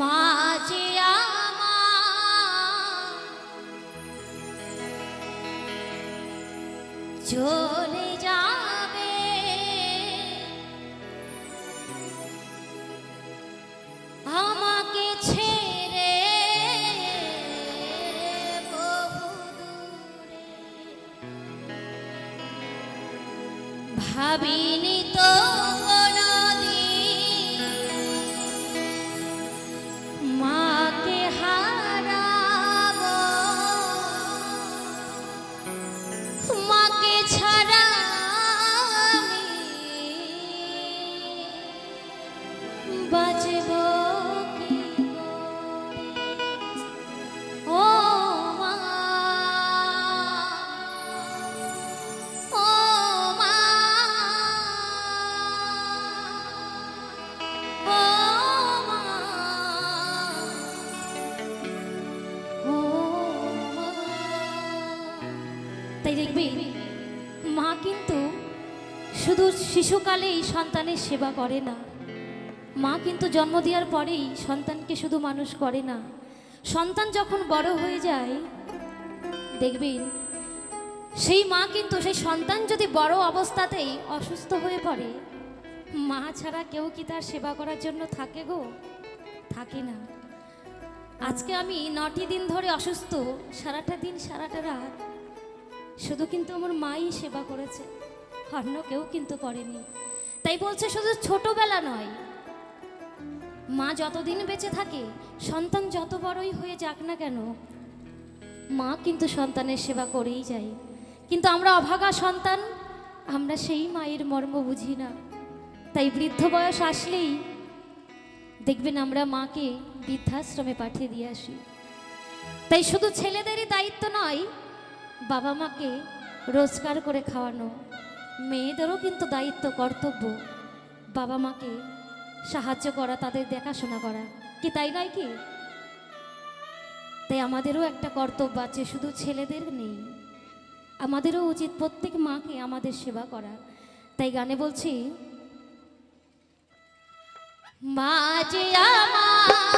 মাঝে যাবে। আমাকে ছেড়ে ভাবিনি তাই দেখবি মা কিন্তু শুধু শিশুকালেই সন্তানের সেবা করে না। মা কিন্তু জন্ম দেওয়ার পরেই সন্তানকে শুধু মানুষ করে না। সন্তান যখন বড় হয়ে যায় দেখবেন সেই মা কিন্তু সেই সন্তান যদি বড় অবস্থাতেই অসুস্থ হয়ে পড়ে, মা ছাড়া কেউ কি তার সেবা করার জন্য থাকে গো? থাকে না। আজকে আমি নটি দিন ধরে অসুস্থ, সারাটা দিন, সারাটা রাত। শুধু কিন্তু আমার মাই সেবা করেছে, অন্য কেউ কিন্তু করেনি। তাই বলছে শুধু ছোটবেলা নয় মা যতদিন বেঁচে থাকে, সন্তান যত বড়ই হয়ে যাক না কেন, মা কিন্তু সন্তানের সেবা করেই যায়। কিন্তু আমরা অভাগা সন্তান, আমরা সেই মায়ের মর্ম বুঝি না। তাই বৃদ্ধ বয়স আসলেই দেখবেন আমরা মাকে বৃদ্ধাশ্রমে পাঠিয়ে দিয়ে আসি। তাই শুধু ছেলেদেরই দায়িত্ব নয়, বাবা মাকে রোজগার করে খাওয়ানো, মেয়েদেরও কিন্তু দায়িত্ব, কর্তব্য, বাবা মাকে সাহায্য করা, তাদের দেখাশোনা করা। কি তাই নয় কি? তাই আমাদেরও একটা কর্তব্য আছে, শুধু ছেলেদের নেই। আমাদেরও উচিত প্রত্যেক মাকে আমাদের সেবা করা। তাই গানে বলছি, মা যে আমার